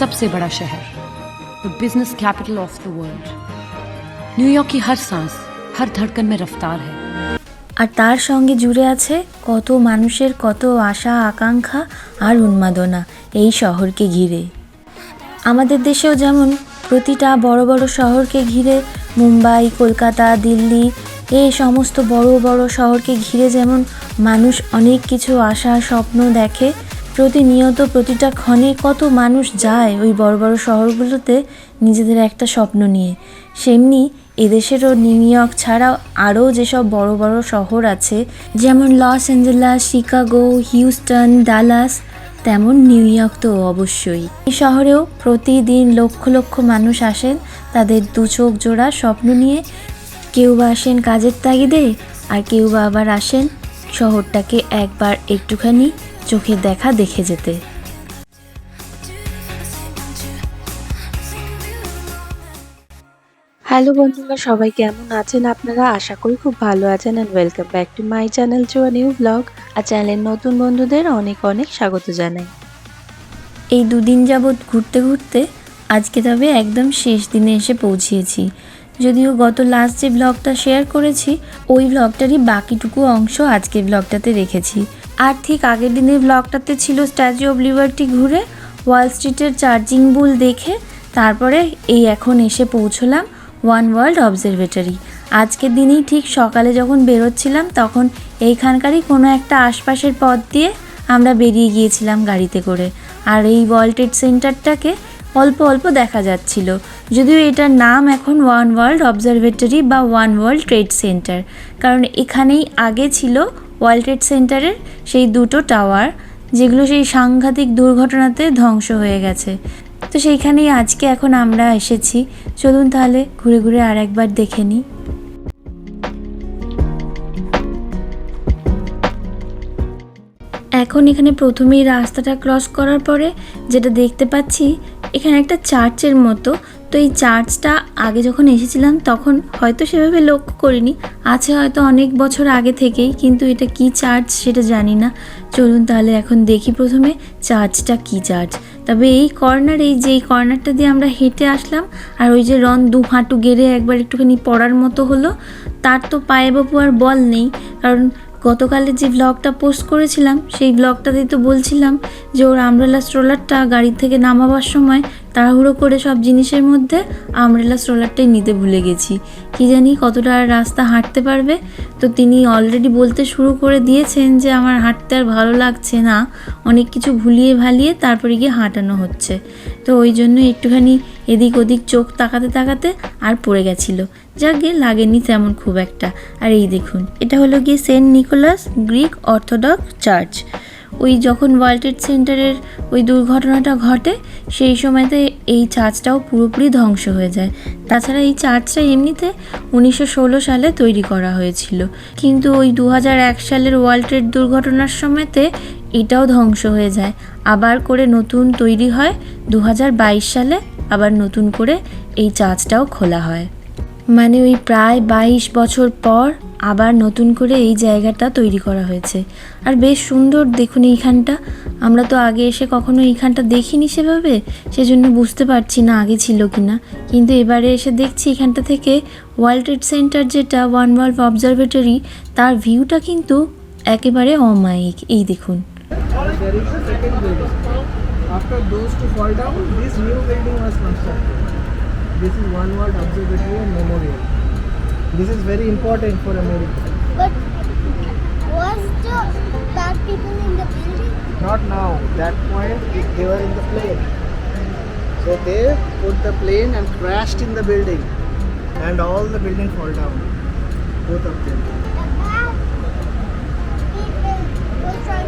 सबसे बड़ा शहर the business capital of the world New York की हर सांस हर धड़कन में रफ्तार है আর তার সঙ্গে জুড়ে আছে কত মানুষের কত আশা আকাঙ্ক্ষা আর উন্মাদনা এই শহরকে ঘিরে আমাদের দেশেও যেমন প্রতিটা বড় বড় শহরকে ঘিরে মুম্বাই কলকাতা দিল্লি এই সমস্ত বড় বড় শহরকে ঘিরে যেমন মানুষ অনেক কিছু আশা স্বপ্ন দেখে প্রতিনিয়ত প্রতিটা ক্ষণে কত মানুষ যায় ওই বড় বড় শহরগুলোতে নিজেদের একটা স্বপ্ন নিয়ে। সেমনি এদেশেরও নিউ ইয়র্ক ছাড়াও আরও যেসব বড় বড় শহর আছে, যেমন Los Angeles, Chicago, Houston, Dallas, তেমন নিউ ইয়র্ক তো অবশ্যই। এই শহরেও প্রতিদিন লক্ষ লক্ষ মানুষ আসেন তাদের দু চোখ জোড়া স্বপ্ন নিয়ে। কেউ বা আসেন কাজের তাগিদে আর কেউ বা আবার আসেন শহরটাকে একবার একটুখানি চোখের দেখা দেখে যেতে। হ্যালো বন্ধুরা সবাই কেমন আছেন? আপনারা আশা করি খুব ভালো আছেন and welcome back to my channel to new blog আর চ্যানেলের নতুন বন্ধুদের অনেক অনেক স্বাগত জানাই। এই দুদিন যাবৎ ঘুরতে ঘুরতে আজকে তবে একদম শেষ দিনে এসে পৌঁছিয়েছি। যদিও গত লাস্ট যে ব্লগটা শেয়ার করেছি ওই ব্লগটারই বাকিটুকু অংশ আজকের ব্লগটাতে রেখেছি। আর ঠিক আগের দিনের ব্লগটাতে ছিল স্ট্যাচু অফ লিবার্টি ঘুরে ওয়াল স্ট্রিটের চার্জিং বুল দেখে, তারপরে এই এখন এসে পৌঁছলাম ওয়ান ওয়ার্ল্ড অবজারভেটরি আজকের দিনেই ঠিক সকালে যখন বেরোচ্ছিলাম, তখন এইখানকারই কোনো একটা আশপাশের পথ দিয়ে আমরা বেরিয়ে গিয়েছিলাম গাড়িতে করে। আর এই ওয়ার্ল্ড ট্রেড সেন্টারটাকে অল্প অল্প দেখা যাচ্ছিল। যদিও এটার নাম এখন ওয়ান ওয়ার্ল্ড অবজারভেটরি বা ওয়ান ওয়ার্ল্ড ট্রেড সেন্টার কারণ এখানেই আগে ছিল ওয়ার্ল্ড ট্রেড সেন্টারের সেই দুটো টাওয়ার, যেগুলো সেই সাংঘাতিক দুর্ঘটনাতে ধ্বংস হয়ে গেছে। তো সেইখানেই আজকে এখন আমরা এসেছি। চলুন তাহলে ঘুরে ঘুরে আর একবার দেখে নিই। এখন এখানে প্রথমেই রাস্তাটা ক্রস করার পরে যেটা দেখতে পাচ্ছি, এখানে একটা চার্চের মতো তো এই চার্চটা আগে যখন এসেছিলাম, তখন হয়তো সেভাবে লক্ষ্য করিনি। আছে হয়তো অনেক বছর আগে থেকেই, কিন্তু এটা কি চার্চ সেটা জানি না। চলুন তাহলে এখন দেখি প্রথমে চার্চটা কি চার্চ। তবে এই কর্নার, এই যে এই কর্নারটা দিয়ে আমরা হেঁটে আসলাম, আর ওই যে রন দু হাঁটু গেড়ে একবার একটুখানি পড়ার মতো হলো, তার তো পায়ে বাপু আর বল নেই। কারণ গতকালের যে ব্লগটা পোস্ট করেছিলাম, সেই ব্লগটাতেই তো বলছিলাম যে ওর আমরেলা স্ট্রোলারটা গাড়ি থেকে নামাবার সময় তাড়াহুড়ো করে সব জিনিসের মধ্যে আমরেলা স্ট্রোলারটাই নিতে ভুলে গেছি। কি জানি কতটা রাস্তা হাঁটতে পারবে? তো তিনি অলরেডি বলতে শুরু করে দিয়েছেন যে আমার হাঁটতে আর ভালো লাগছে না। অনেক কিছু ভুলিয়ে ভালিয়ে তারপরে গিয়ে হাঁটানো হচ্ছে। তো ওই জন্য একটুখানি এদিক ওদিক চোখ তাকাতে তাকাতে আর পড়ে গেছিল। যাক লাগেনি তেমন খুব একটা। আর এই দেখুন, এটা হলো গিয়ে Saint Nicholas Greek Orthodox church. ওই যখন ওয়ার্ল্ড সেন্টারের ওই দুর্ঘটনাটা ঘটে, সেই সময়তে এই চার্চটাও পুরোপুরি ধ্বংস হয়ে যায়। তাছাড়া এই চার্চটা এমনিতে উনিশশো ষোলো সালে তৈরি করা হয়েছিল। কিন্তু ওই দু সালের ওয়ার্ল্ড ট্রেড দুর্ঘটনার সময়তে এটাও ধ্বংস হয়ে যায়। আবার করে নতুন তৈরি হয় দু হাজার বাইশ সালে, আবার নতুন করে এই চার্চটাও খোলা হয়। মানে ওই প্রায় বাইশ বছর পর আবার নতুন করে এই জায়গাটা তৈরি করা হয়েছে আর বেশ সুন্দর দেখুন এইখানটা আমরা তো আগে এসে কখনো এইখানটা দেখিনি সেভাবে সেজন্য বুঝতে পারছি না আগে ছিল কি না কিন্তু এবারে এসে দেখছি এখানটা থেকে ওয়ার্ল্ড ট্রেড সেন্টার যেটা ওয়ান ওয়ার্ল্ড অবজারভেটরি তার ভিউটা কিন্তু একেবারে অমায়িক এই দেখুন. After those fall down, this new building was constructed. This is one world observatory and memorial. This is very important for America. But was the bad people in the building? Not now. That point, they were in the plane. So they put the plane and crashed in the building, and all the building fall down. Both of them. The bad people was trying to hit the building.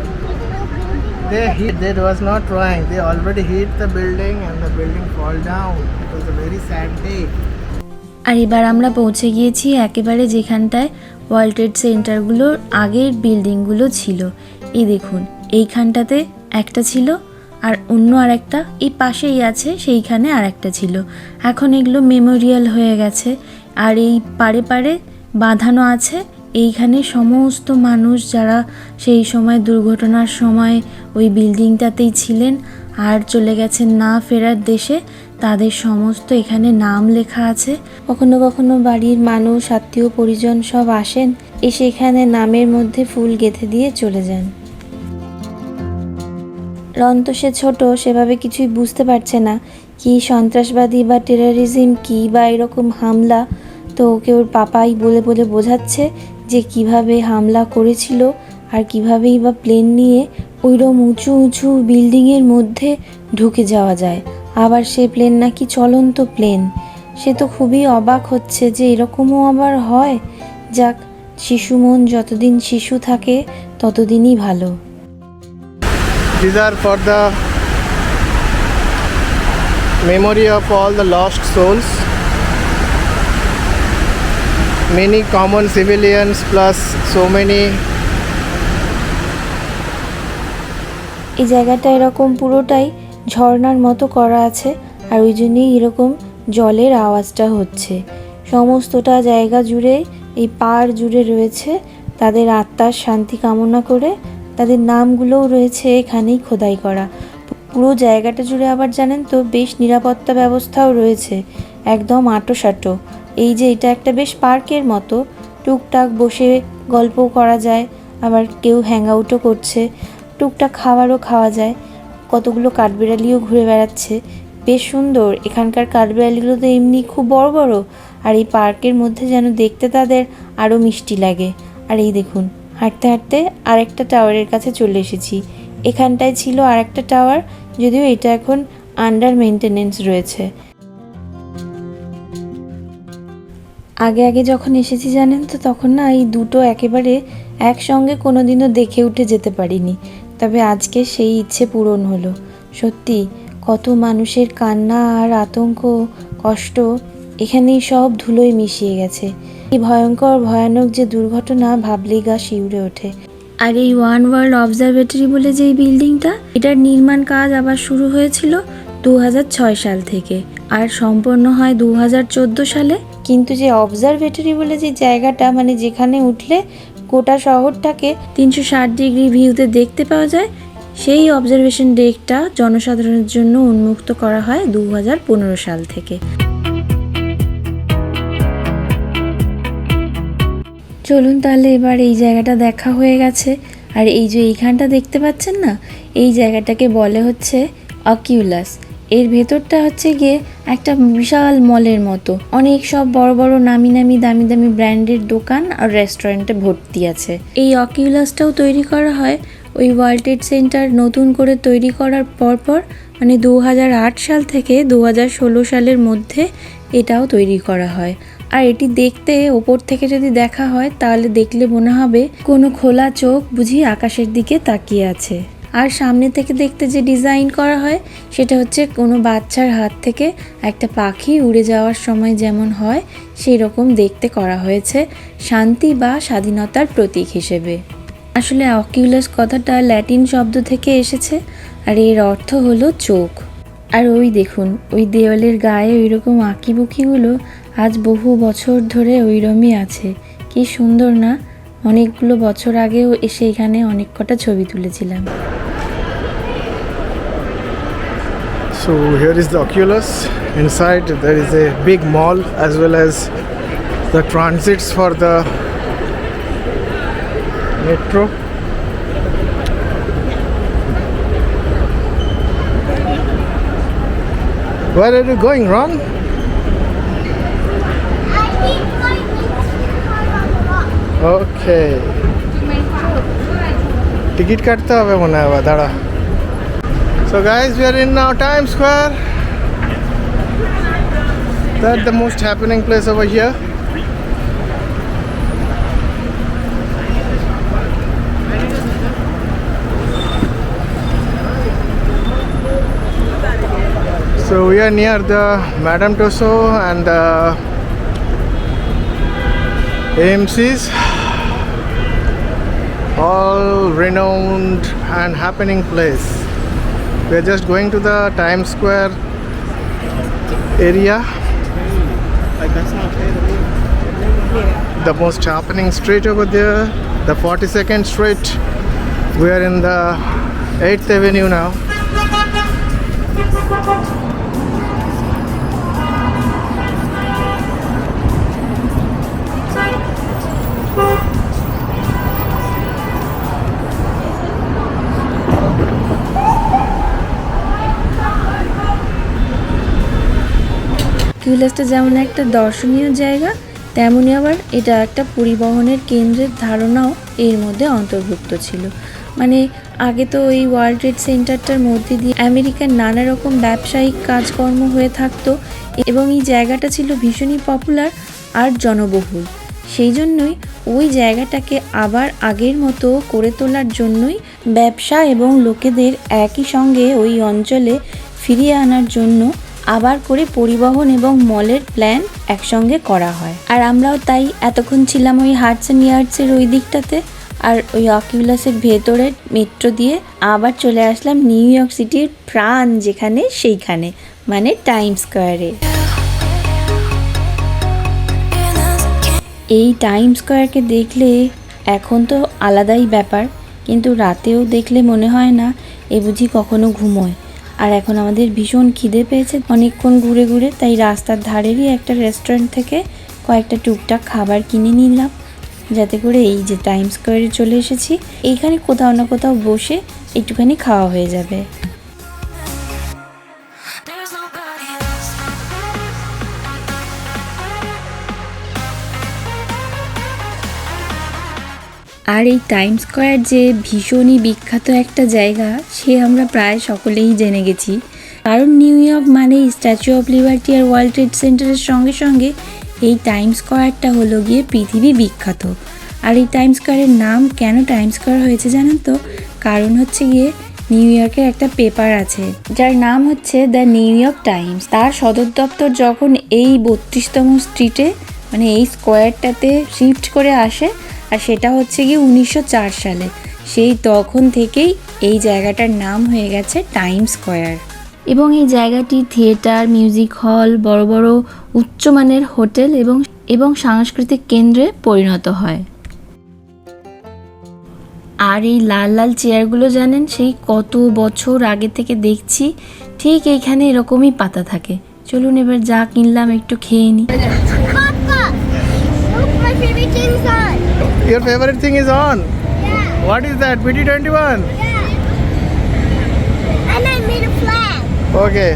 They hit. They was not trying. They already hit the building, and the building fall down. It was a very sad day. আর এবার আমরা পৌঁছে গিয়েছি একেবারে যেখানটায় world trade সেন্টারগুলোর আগের বিল্ডিংগুলো ছিল এই দেখুন এইখানটাতে একটা ছিল আর অন্য আরেকটা এই পাশেই আছে সেইখানে আর একটা ছিল এখন এগুলো মেমোরিয়াল হয়ে গেছে আর এই পারে পারে বাঁধানো আছে এইখানে সমস্ত মানুষ যারা সেই সময় দুর্ঘটনার সময় ওই বিল্ডিংটাতেই ছিলেন আর চলে গেছেন না ফেরার দেশে, তাদের সমস্ত এখানে নাম লেখা আছে। কখনো কখনো বাড়ির মানুষ, আত্মীয়, পরিজন সব আসেন, এসে এখানে নামের মধ্যে ফুল গেঁথে দিয়ে চলে যান। রন্ত সে ছোট, সেভাবে কিছুই বুঝতে পারছে না, কি সন্ত্রাসবাদী বা টেরারিজম কি বা এরকম হামলা, তো ওকে ওর পাপাই বলে বলে বোঝাচ্ছে যে কীভাবে হামলা করেছিল আর কিভাবেই বা প্লেন নিয়ে ওইরকম উঁচু উঁচু বিল্ডিংয়ের মধ্যে ঢুকে যাওয়া যায়। আবার সে প্লেন নাকি চলন্ত প্লেন সে তো খুবই অবাক হচ্ছে যে এরকমও আবার হয়। যাক, শিশু মন যতদিন শিশু থাকে, ততদিনই ভালো। Memory of all the lost souls. Many common civilians plus so many এই জায়গাটা এরকম পুরোটাই ঝর্ণার মতো করা আছে, আর ওই জন্যই এরকম জলের আওয়াজটা হচ্ছে। সমস্তটা জায়গা জুড়ে, এই পাড় জুড়ে রয়েছে তাদের আত্মার শান্তি কামনা করে। তাদের নামগুলোও রয়েছে এখানেই খোদাই করা। পুরো জায়গাটা জুড়ে আবার জানেন তো, বেশ নিরাপত্তা ব্যবস্থাও রয়েছে, একদম আঁটো এই যে এটা একটা বেশ পার্কের মতো। টুকটাক বসে গল্প করা যায়, আবার কেউ হ্যাং আউটও করছে। টুকটাক খাবারও খাওয়া যায়। কতগুলো কাঠবিড়ালিও ঘুরে বেড়াচ্ছে। বেশ সুন্দর। এখানকার কাঠবিড়ালিগুলো তো এমনি খুব বড় বড়। আর এই পার্কের মধ্যে যেন দেখতে তাদের আরও মিষ্টি লাগে। আর এই দেখুন, হাঁটতে হাঁটতে আরেকটা টাওয়ারের কাছে চলে এসেছি। এখানটায় ছিল আরেকটা টাওয়ার, যদিও এটা এখন আন্ডার মেনটেনেন্স রয়েছে। আগে আগে যখন এসেছি জানেন তো, তখন না এই দুটো একেবারে একসঙ্গে কোনোদিনও দেখে উঠে যেতে পারিনি। তবে আজকে সেই ইচ্ছে পূরণ হলো। সত্যি, কত মানুষের কান্না আর আতঙ্ক, কষ্ট, এখানেই সব ধুলোয় মিশিয়ে গেছে। এই ভয়ঙ্কর, ভয়ানক যে দুর্ঘটনা ভাবলেই গা শিউরে ওঠে। আর এই ওয়ান ওয়ার্ল্ড অবজারভেটরি বলে যে এই বিল্ডিংটা, এটার নির্মাণ কাজ আবার শুরু হয়েছিল দু হাজার ছয় সাল থেকে। আর সম্পন্ন হয় দু হাজার চোদ্দ সালে। কিন্তু যে অবজারভেটরি বলে যে জায়গাটা মানে যেখানে উঠলে গোটা শহরটাকে তিনশো ষাট ডিগ্রি ভিউতে দেখতে পাওয়া যায়, সেই অবজারভেশন ডেকটা জনসাধারণের জন্য উন্মুক্ত করা হয় দু হাজার পনেরো সাল থেকে। চলুন তাহলে এবার এই জায়গাটা দেখা হয়ে গেছে। আর এই যে এইখানটা দেখতে পাচ্ছেন না, এই জায়গাটাকে বলে হচ্ছে অকিউলাস এর ভেতরটা হচ্ছে গিয়ে একটা বিশাল মলের মতো। অনেক সব বড় বড় নামি নামি দামি দামি ব্র্যান্ডের দোকান আর রেস্টুরেন্টে ভর্তি আছে। এই অকিউলাসটাও তৈরি করা হয় ওই ওয়ার্ল্ড ট্রেড সেন্টার নতুন করে তৈরি করার পরপর মানে দু হাজার আট সাল থেকে দু হাজার ষোলো সালের মধ্যে এটাও তৈরি করা হয়। আর এটি দেখতে ওপর থেকে যদি দেখা হয়, তাহলে দেখলে মনে হবে কোনো খোলা চোখ বুঝি আকাশের দিকে তাকিয়ে আছে। আর সামনে থেকে দেখতে যে ডিজাইন করা হয়, সেটা হচ্ছে কোনো বাচ্চার হাত থেকে একটা পাখি উড়ে যাওয়ার সময় যেমন হয় সেই রকম দেখতে করা হয়েছে শান্তি বা স্বাধীনতার প্রতীক হিসেবে। আসলে অকিউলাস কথাটা ল্যাটিন শব্দ থেকে এসেছে, আর এর অর্থ হলো চোখ। আর ওই দেখুন, ওই দেওয়ালের গায়ে ওই রকম আঁকিবুকিগুলো আজ বহু বছর ধরে ওইরমই আছে। কি সুন্দর না? অনেকগুলো বছর আগেও এসে এখানে অনেক কটা ছবি তুলেছিলাম। so here is the oculus inside there is a big mall as well as the transits for the metro where are you going Ron? Okay. Ticket কাটতে হবে মনে হয় দাঁড়া so guys, we are in now Times Square. That's the most happening place over here. So we are near the Madame Tussauds and uh, the AMCs, all renowned and happening place. We are just going to the Times Square area. The most happening street over there, the 42nd Street. We are in the 8th Avenue now. কিউলাসটা যেমন একটা দর্শনীয় জায়গা তেমনই আবার এটা একটা পরিবহনের কেন্দ্রের ধারণাও এর মধ্যে অন্তর্ভুক্ত ছিল। মানে আগে তো এই ওয়ার্ল্ড ট্রেড সেন্টারটার মধ্যে দিয়ে আমেরিকার নানা রকম ব্যবসায়িক কাজকর্ম হয়ে থাকতো এবং এই জায়গাটা ছিল ভীষণই পপুলার আর জনবহুল। সেই জন্যই ওই জায়গাটাকে আবার আগের মতো করে তোলার জন্যই ব্যবসা এবং লোকেদের একই সঙ্গে ওই অঞ্চলে ফিরিয়ে আনার জন্য আবার করে পরিবহন এবং মলের প্ল্যান একসঙ্গে করা হয়। আর আমরাও তাই এতক্ষণ ছিলাম ওই হার্টস অ্যান্ড ইয়ার্টসের ওই দিকটাতে আর ওই অকিউলাসের ভেতরের মেট্রো দিয়ে আবার চলে আসলাম নিউ ইয়র্ক সিটির প্রাণ যেখানে সেইখানে মানে টাইম স্কোয়ারে এই টাইম স্কোয়ারকে দেখলে এখন তো আলাদাই ব্যাপার, কিন্তু রাতেও দেখলে মনে হয় না এ বুঝি কখনো ঘুমোয়। আর এখন আমাদের ভীষণ খিদে পেয়েছে অনেকক্ষণ ঘুরে ঘুরে, তাই রাস্তার ধারেরই একটা রেস্টুরেন্ট থেকে কয়েকটা টুকটাক খাবার কিনে নিলাম। যাতে করে এই যে টাইম স্কোয়ারে চলে এসেছি, এইখানে কোথাও না কোথাও বসে একটুখানি খাওয়া হয়ে যাবে। আর এই টাইম স্কোয়ার যে ভীষণই বিখ্যাত একটা জায়গা, সে আমরা প্রায় সকলেই জেনে গেছি। কারণ নিউ ইয়র্ক মানে স্ট্যাচু অফ লিবার্টি আর ওয়ার্ল্ড ট্রেড সেন্টারের সঙ্গে সঙ্গে এই টাইম স্কোয়ারটা হলো গিয়ে পৃথিবী বিখ্যাত। আর এই টাইম স্কোয়ারের নাম কেন টাইম স্কোয়ার হয়েছে জানেন তো? কারণ হচ্ছে গিয়ে নিউ ইয়র্কের একটা পেপার আছে, যার নাম হচ্ছে দ্য নিউ ইয়র্ক টাইমস। তার সদর দপ্তর যখন এই বত্রিশতম স্ট্রিটে মানে এই স্কোয়ারটাতে শিফট করে আসে আর সেটা হচ্ছে গিয়ে উনিশশো চার সালে। সেই তখন থেকেই এই জায়গাটার নাম হয়ে গেছে টাইম স্কোয়ার। এবং এই জায়গাটি থিয়েটার, মিউজিক হল, বড় বড় উচ্চমানের হোটেল এবং এবং সাংস্কৃতিক কেন্দ্রে পরিণত হয়। আর এই লাল লাল চেয়ারগুলো জানেন, সেই কত বছর আগে থেকে দেখছি, ঠিক এইখানে এরকমই পাতা থাকে। চলুন এবার যা কিনলাম একটু খেয়ে নিই Your favorite thing is on. Yeah, What is that? BT21? yeah. And I made a flag. Okay.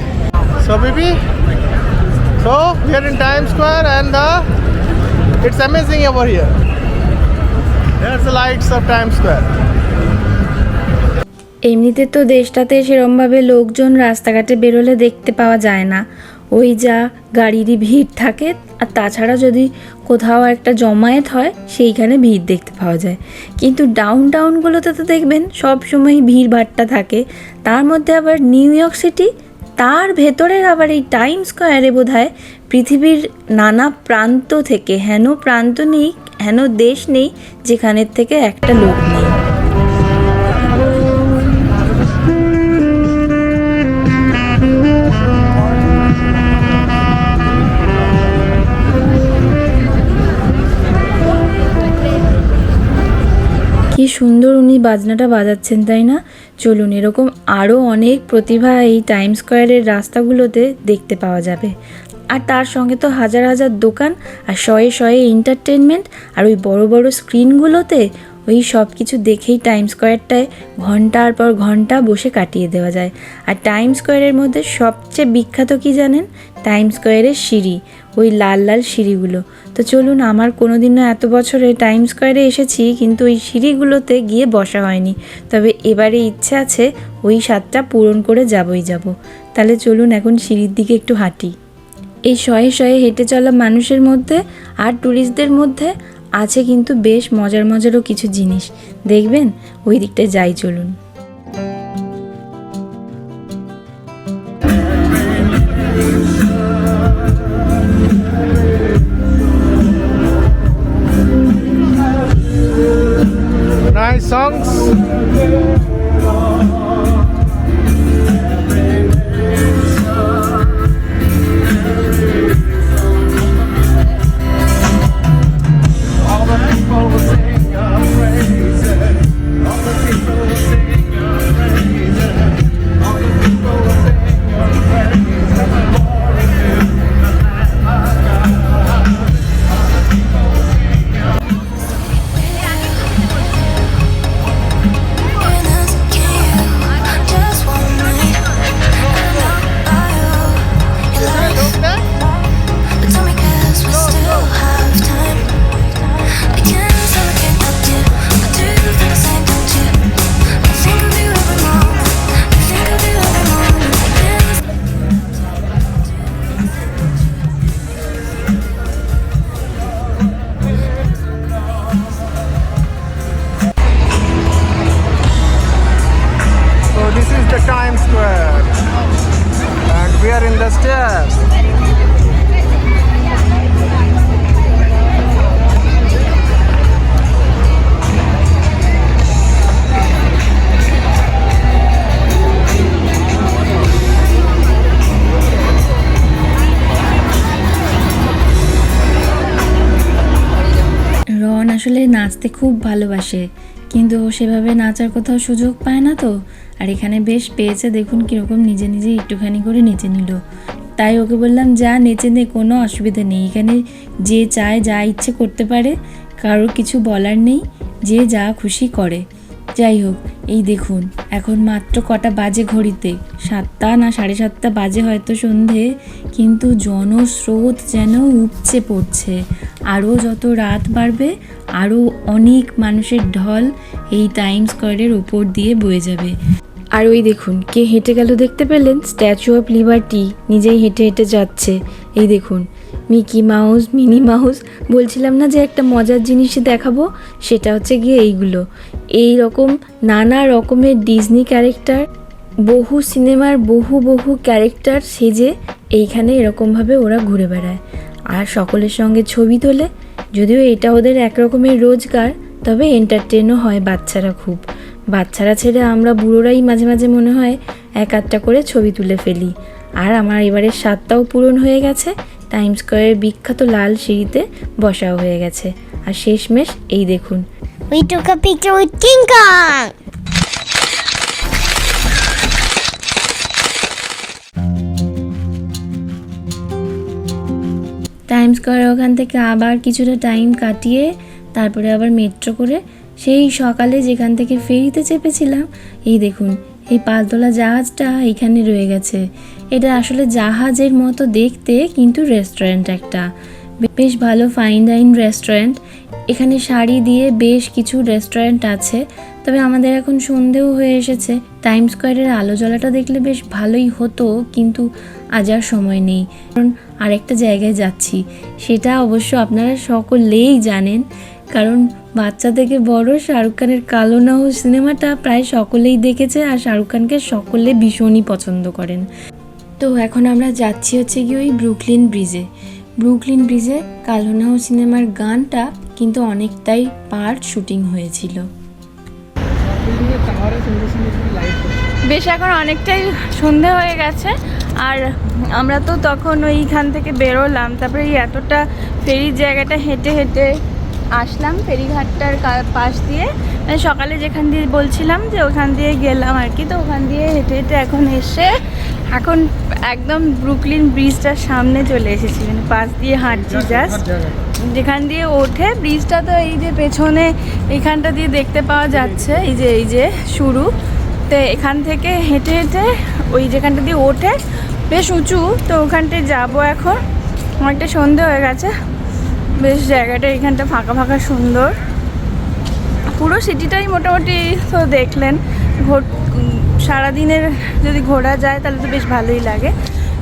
So, Bibi, so we are in Times Square and the it's amazing over here. There's the lights of Times Square. এমনিতে তো দেশটাতে সেরমভাবে লোকজন রাস্তাঘাটে বেরোলে দেখতে পাওয়া যায় না ওই যা গাড়িরই ভিড় থাকে, আর তাছাড়া যদি কোথাও একটা জমায়েত হয়, সেইখানে ভিড় দেখতে পাওয়া যায়। কিন্তু ডাউন টাউনগুলোতে তো দেখবেন, সব সময় ভিড় ভাট্টা থাকে। তার মধ্যে আবার নিউ ইয়র্ক সিটি তার ভেতরের আবার এই টাইম স্কোয়ারে বোধ হয় পৃথিবীর নানা প্রান্ত থেকে, হেন প্রান্ত নেই, হেন দেশ নেই, যেখানের থেকে একটা লোক নেই। সুন্দর উনি বাজনাটা বাজাচ্ছেন, তাই না? চলুন, এরকম আরও অনেক প্রতিভা এই টাইম স্কোয়ারের রাস্তাগুলোতে দেখতে পাওয়া যাবে। আর তার সঙ্গে তো হাজার হাজার দোকান, আর শয়ে শয়ে এন্টারটেনমেন্ট আর ওই বড় বড় স্ক্রিনগুলোতে ওই সব কিছু দেখেই টাইম স্কোয়ারটায় ঘণ্টার পর ঘণ্টা বসে কাটিয়ে দেওয়া যায়। আর টাইম স্কোয়ারের মধ্যে সবচেয়ে বিখ্যাত কি জানেন? টাইম স্কোয়ারের সিঁড়ি। ওই লাল লাল সিঁড়িগুলো। তো চলুন, আমার কোনোদিনও এত বছরে টাইম স্কোয়ারে এসেছি, কিন্তু ওই সিঁড়িগুলোতে গিয়ে বসা হয়নি। তবে এবারে ইচ্ছে আছে ওই স্বাদটা পূরণ করে যাবই যাব। তাহলে চলুন এখন সিঁড়ির দিকে একটু হাঁটি। এই শয়ে শয়ে হেঁটে চলা মানুষের মধ্যে আর ট্যুরিস্টদের মধ্যে আছে কিন্তু বেশ মজার মজারও কিছু জিনিস। দেখবেন, ওই দিকটায় যাই চলুন। Songs. নাচতে খুব ভালোবাসে, কিন্তু ও সেভাবে নাচার কোথাও সুযোগ পায় না তো। আর এখানে বেশ পেয়েছে দেখুন কীরকম নিজে নিজে একটুখানি করে নেচে নিল। তাই ওকে বললাম, যা নেচে নে, কোনো অসুবিধা নেই। এখানে যে চায়, যা ইচ্ছে করতে পারে, কারোর কিছু বলার নেই। যে যা খুশি করে। যাই হোক এই দেখুন, এখন মাত্র কটা বাজে ঘড়িতে। সাতটা না সাড়ে সাতটা বাজে হয়তো সন্ধে, কিন্তু জনস্রোত যেন উপচে পড়ছে। আরও যত রাত বাড়বে, আরও অনেক মানুষের ঢল এই টাইম স্কোয়ারের ওপর দিয়ে বয়ে যাবে। আর ওই দেখুন, কে হেঁটে গেল দেখতে পেলেন? স্ট্যাচু অফ লিবার্টি নিজেই হেঁটে হেঁটে যাচ্ছে। এই দেখুন মিকি মাউস মিনি মাউস বলছিলাম না যে একটা মজার জিনিস দেখাবো? সেটা হচ্ছে গিয়ে এইগুলো। এই রকম নানা রকমের ডিজনি ক্যারেক্টার বহু সিনেমার বহু বহু ক্যারেক্টার সেজে এইখানে এরকমভাবে ওরা ঘুরে বেড়ায়। আর সকলের সঙ্গে ছবি তোলে, যদিও এটা ওদের এক রকমের রোজগার, তবে এন্টারটেনও হয় বাচ্চারা খুব। বাচ্চারা ছেড়ে আমরা বুড়োরাই মাঝে মাঝে মনে হয় এক আধটা করে ছবি তুলে ফেলি। আর আমার এবারের স্বাদটাও পূরণ হয়ে গেছে টাইম স্কোয়ারের বিখ্যাত লাল সিঁড়িতে বসাও হয়ে গেছে। আর শেষমেশ এই দেখুন We took a picture with King Kong. Time Square ওখান থেকে আবার কিছুটা টাইম কাটিয়ে তারপরে আবার মেট্রো করে সেই সকালে যেখান থেকে ফেরিতে চেপেছিলাম, এই দেখুন, এই পালতোলা জাহাজটা এখানে রয়ে গেছে। এটা আসলে জাহাজের মতো দেখতে, কিন্তু রেস্টুরেন্ট একটা। বেশ ভালো ফাইন ডাইন রেস্টুরেন্ট এখানে শাড়ি দিয়ে বেশ কিছু রেস্টুরেন্ট আছে, তবে আমাদের এখন সন্ধেও হয়ে এসেছে। টাইম স্কোয়ারের আলো জ্বলাটা দেখলে বেশ ভালোই হতো, কিন্তু আজ আর সময় নেই। কারণ আরেকটা জায়গায় যাচ্ছি, সেটা অবশ্য আপনারা সকলেই জানেন। কারণ বাচ্চা থেকে বড় শাহরুখ খানের কালো নাহ সিনেমাটা প্রায় সকলেই দেখেছে আর শাহরুখ খানকে সকলে ভীষণই পছন্দ করেন। তো এখন আমরা যাচ্ছি হচ্ছে কি ওই ব্রুকলিন ব্রিজে ব্রুকলিন ব্রিজে কালোনাহ সিনেমার গানটা কিন্তু অনেকটাই পার্ট শুটিং হয়েছিল। বেশ, এখন অনেকটাই সন্ধে হয়ে গেছে, আর আমরা তো তখন ওইখান থেকে বেরোলাম, তারপরে এই এতটা ফেরির জায়গাটা হেঁটে হেঁটে আসলাম, ফেরিঘাটটার পাশ দিয়ে। মানে সকালে যেখান দিয়ে বলছিলাম যে ওখান দিয়ে গেলাম আর কি, তো ওখান দিয়ে হেঁটে হেঁটে এখন এসে এখন একদম ব্রুকলিন ব্রিজটার সামনে চলে এসেছি মানে পাশ দিয়ে হাঁটছি জাস্ট যেখান দিয়ে ওঠে ব্রিজটা তো এই যে পেছনে এখানটা দিয়ে দেখতে পাওয়া যাচ্ছে এই যে এই যে শুরু। তো এখান থেকে হেঁটে হেঁটে ওই যেখানটা দিয়ে ওঠে বেশ উঁচু তো ওখানটায় যাব এখন। অনেকটা সন্ধে হয়ে গেছে বেশ জায়গাটা এখানটা ফাঁকা ফাঁকা সুন্দর। পুরো সিটিটাই মোটামুটি তো দেখলেন সারাদিনের যদি ঘোরা যায়, তাহলে তো বেশ ভালোই লাগে।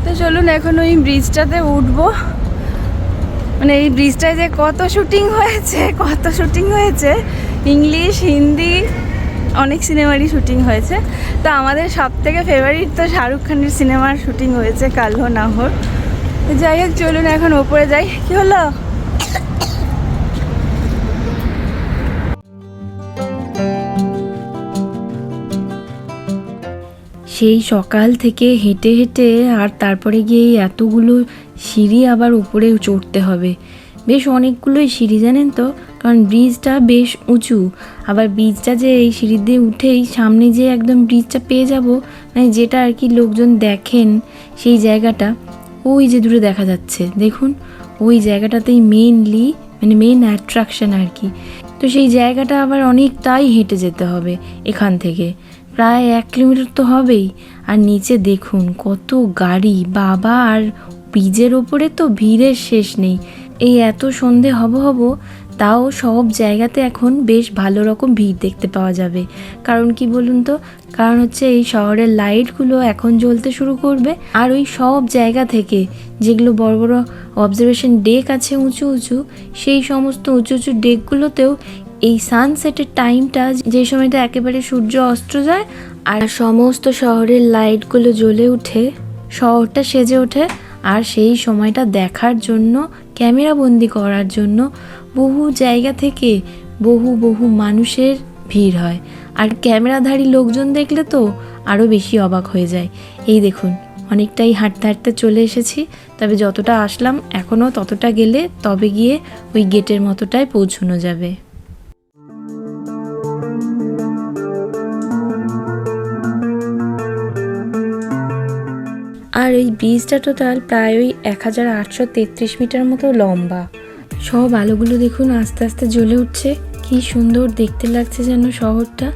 তো চলুন এখন ওই ব্রিজটাতে উঠবো। মানে এই ব্রিজটায় যে কত শুটিং হয়েছে, কত শুটিং হয়েছে, ইংলিশ, হিন্দি, অনেক সিনেমারই শুটিং হয়েছে। তো আমাদের সব থেকে ফেভারিট তো শাহরুখ খানের সিনেমার শুটিং হয়েছে কালহ নাহর যাই হোক, চলুন এখন ওপরে যাই। কি হলো? সেই সকাল থেকে হেঁটে হেঁটে আর তারপরে গিয়ে এতগুলো সিঁড়ি আবার উপরে চড়তে হবে। বেশ অনেকগুলোই সিঁড়ি, জানেন তো? কারণ ব্রিজটা বেশ উঁচু। আবার ব্রিজটা যে এই সিঁড়ি দিয়ে উঠেই সামনে যে একদম ব্রিজটা পেয়ে যাব মানে যেটা আর কি লোকজন দেখেন সেই জায়গাটা, ওই যে দূরে দেখা যাচ্ছে। দেখুন, ওই জায়গাটাতেই মেইনলি মানে মেইন অ্যাট্রাকশন আর কি। তো সেই জায়গাটা আবার অনেকটাই হেঁটে যেতে হবে এখান থেকে। প্রায় এক কিলোমিটার তো হবেই। আর নিচে দেখুন, কত গাড়ি। বাবা, আর ব্রিজের ওপরে তো ভিড়ের শেষ নেই। এই এত সন্ধে হব হব, তাও সব জায়গাতে এখন বেশ ভালো রকম ভিড় দেখতে পাওয়া যাবে। কারণ কি বলুন তো? কারণ হচ্ছে এই শহরের লাইটগুলো এখন জ্বলতে শুরু করবে। আর ওই সব জায়গা থেকে যেগুলো বড় বড় অবজারভেশন ডেক আছে উঁচু উঁচু, সেই সমস্ত উঁচু উঁচু ডেকগুলোতেও এই সানসেটের টাইমটা যে সময়টা একেবারে সূর্য অস্ত যায় আর সমস্ত শহরের লাইটগুলো জ্বলে উঠে, শহরটা সেজে ওঠে আর সেই সময়টা দেখার জন্য ক্যামেরা বন্দি করার জন্য বহু জায়গা থেকে বহু বহু মানুষের ভিড় হয়। আর ক্যামেরাধারী লোকজন দেখলে তো আরও বেশি অবাক হয়ে যায়। এই দেখুন, অনেকটাই হাঁটতে হাঁটতে চলে এসেছি। তবে যতটা আসলাম এখনও ততটা গেলে তবে গিয়ে ওই গেটের মতোটায় পৌঁছানো যাবে। আর এই ব্রিজটা টোটাল প্রায় ওই এক হাজার আটশো তেত্রিশ মিটার মতো লম্বা। সব আলোগুলো দেখুন, আস্তে আস্তে জ্বলে উঠছে। কি সুন্দর দেখতে লাগছে যেন শহরটা।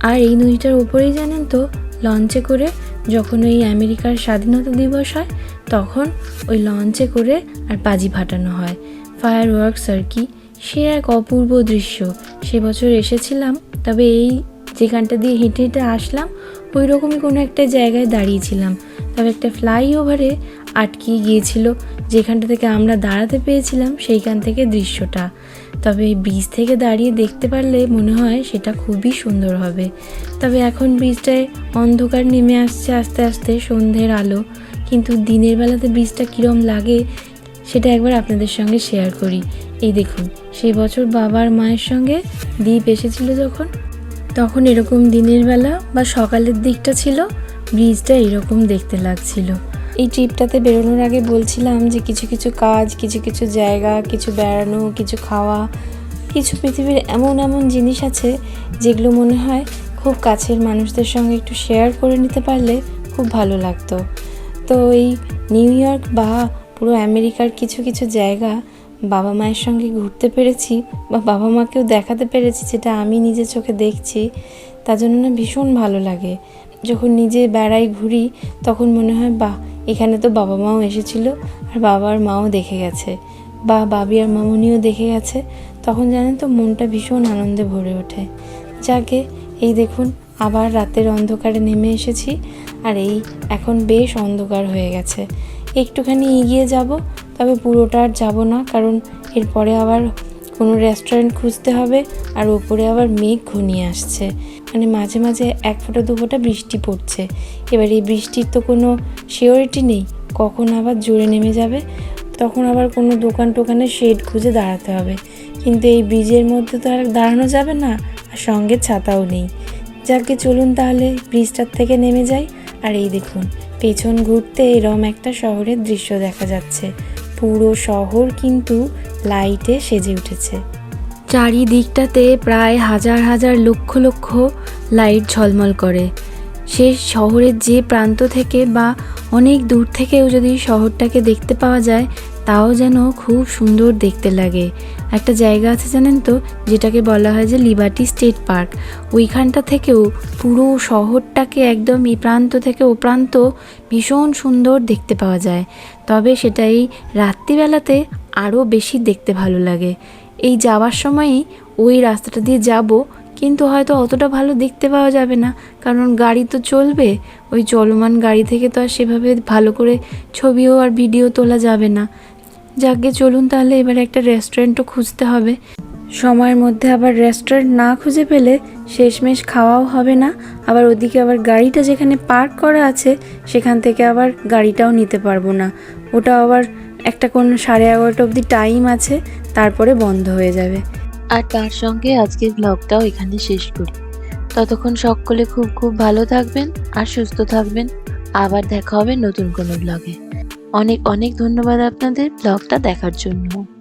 আর এই নদীটার উপরেই জানেন তো, লঞ্চে করে যখন ওই আমেরিকার স্বাধীনতা দিবস হয়, তখন ওই লঞ্চে করে আর বাজি ফাটানো হয়। ফায়ার ওয়ার্কস আর কি। সে এক অপূর্ব দৃশ্য। সে বছর এসেছিলাম, তবে এই যেখানটা দিয়ে হেঁটে হেঁটে আসলাম ওই রকমই কোনো একটা জায়গায় দাঁড়িয়েছিলাম। তবে একটা ফ্লাইওভারে আটকে গিয়েছিল, যেখানটা থেকে আমরা দাঁড়াতে পেয়েছিলাম সেইখান থেকে দৃশ্যটা। তবে ব্রিজ থেকে দাঁড়িয়ে দেখতে পারলে মনে হয় সেটা খুবই সুন্দর হবে। তবে এখন ব্রিজটায় অন্ধকার নেমে আসছে আস্তে আস্তে সন্ধ্যের আলো। কিন্তু দিনের বেলাতে ব্রিজটা কীরম লাগে, সেটা একবার আপনাদের সঙ্গে শেয়ার করি। এই দেখুন, সেই বছর বাবার মায়ের সঙ্গে দ্বীপ এসেছিল যখন, তখন এরকম দিনের বেলা বা সকালের দিকটা ছিল। ব্রিজটা এরকম দেখতে লাগছিল। এই ট্রিপটাতে বেরোনোর আগে বলছিলাম যে কিছু কিছু কাজ, কিছু কিছু জায়গা, কিছু বেড়ানো, কিছু খাওয়া, কিছু পৃথিবীর এমন এমন জিনিস আছে যেগুলো মনে হয় খুব কাছের মানুষদের সঙ্গে একটু শেয়ার করে নিতে পারলে খুব ভালো লাগতো। তো এই নিউ ইয়র্ক বা পুরো আমেরিকার কিছু কিছু জায়গা বাবা মায়ের সঙ্গে ঘুরতে পেরেছি বা বাবা মাকেও দেখাতে পেরেছি, যেটা আমি নিজের চোখে দেখছি, তার জন্য না ভীষণ ভালো লাগে। যখন নিজে বেড়াই ঘুরি, তখন মনে হয়, বাহ, এখানে তো বাবা মাও এসেছিল আর বাবার মাও দেখে গেছে। বা, বাবি আর মামুনিও দেখে গেছে। তখন জানেন তো, মনটা ভীষণ আনন্দে ভরে ওঠে। যাকে, এই দেখুন, আবার রাতের অন্ধকারে নেমে এসেছি আর এই এখন বেশ অন্ধকার হয়ে গেছে। একটুখানি এগিয়ে যাব, তবে পুরোটা আর যাব না, কারণ এরপরে আবার কোনো রেস্টুরেন্ট খুঁজতে হবে আর ওপরে আবার মেঘ ঘনিয়ে আসছে। মানে মাঝে মাঝে এক ফোঁটা, দু ফোঁটা বৃষ্টি পড়ছে। এবার এই বৃষ্টির তো কোনো শিওরিটি নেই। কখন আবার জোরে নেমে যাবে? তখন আবার কোনো দোকান টোকানে শেড খুঁজে দাঁড়াতে হবে। কিন্তু এই ব্রিজের মধ্যে তো আর দাঁড়ানো যাবে না আর সঙ্গে ছাতাও নেই। যাকে চলুন তাহলে ব্রিজটার থেকে নেমে যাই। আর এই দেখুন, পেছন ঘুরতে এরম একটা শহরের দৃশ্য দেখা যাচ্ছে। পুরো শহর কিন্তু লাইটে সেজে উঠেছে। চারিদিকটাতে প্রায় হাজার হাজার লক্ষ লক্ষ লাইট ঝলমল করে। সে শহরের যে প্রান্ত থেকে বা অনেক দূর থেকেও যদি শহরটাকে দেখতে পাওয়া যায়, তাও যেন খুব সুন্দর দেখতে লাগে। একটা জায়গা আছে জানেন তো, যেটাকে বলা হয় যে লিবার্টি স্টেট পার্ক ওইখানটা থেকেও পুরো শহরটাকে একদম এই প্রান্ত থেকে ও প্রান্ত ভীষণ সুন্দর দেখতে পাওয়া যায়। তবে সেটা এই রাত্রিবেলাতে আরও বেশি দেখতে ভালো লাগে। এই যাওয়ার সময়ই ওই রাস্তাটা দিয়ে যাব, কিন্তু হয়তো অতটা ভালো দেখতে পাওয়া যাবে না, কারণ গাড়ি তো চলবে। ওই চলমান গাড়ি থেকে তো আর সেভাবে ভালো করে ছবিও আর ভিডিও তোলা যাবে না। যাকে চলুন তাহলে এবার একটা রেস্টুরেন্টও খুঁজতে হবে। সময়ের মধ্যে আবার রেস্টুরেন্ট না খুঁজে পেলে শেষমেশ খাওয়াও হবে না। আবার ওদিকে আবার গাড়িটা যেখানে পার্ক করা আছে, সেখান থেকে আবার গাড়িটাও নিতে পারব না। ওটা আবার একটা কোন সাড়ে এগারোটা অবধি টাইম আছে, তারপরে বন্ধ হয়ে যাবে। আর তার সঙ্গে আজকের ব্লগটাও এখানে শেষ করি। ততক্ষণ সকলে খুব খুব ভালো থাকবেন আর সুস্থ থাকবেন। আবার দেখা হবে নতুন কোনো ব্লগে অনেক অনেক ধন্যবাদ আপনাদের ব্লগটা দেখার জন্য।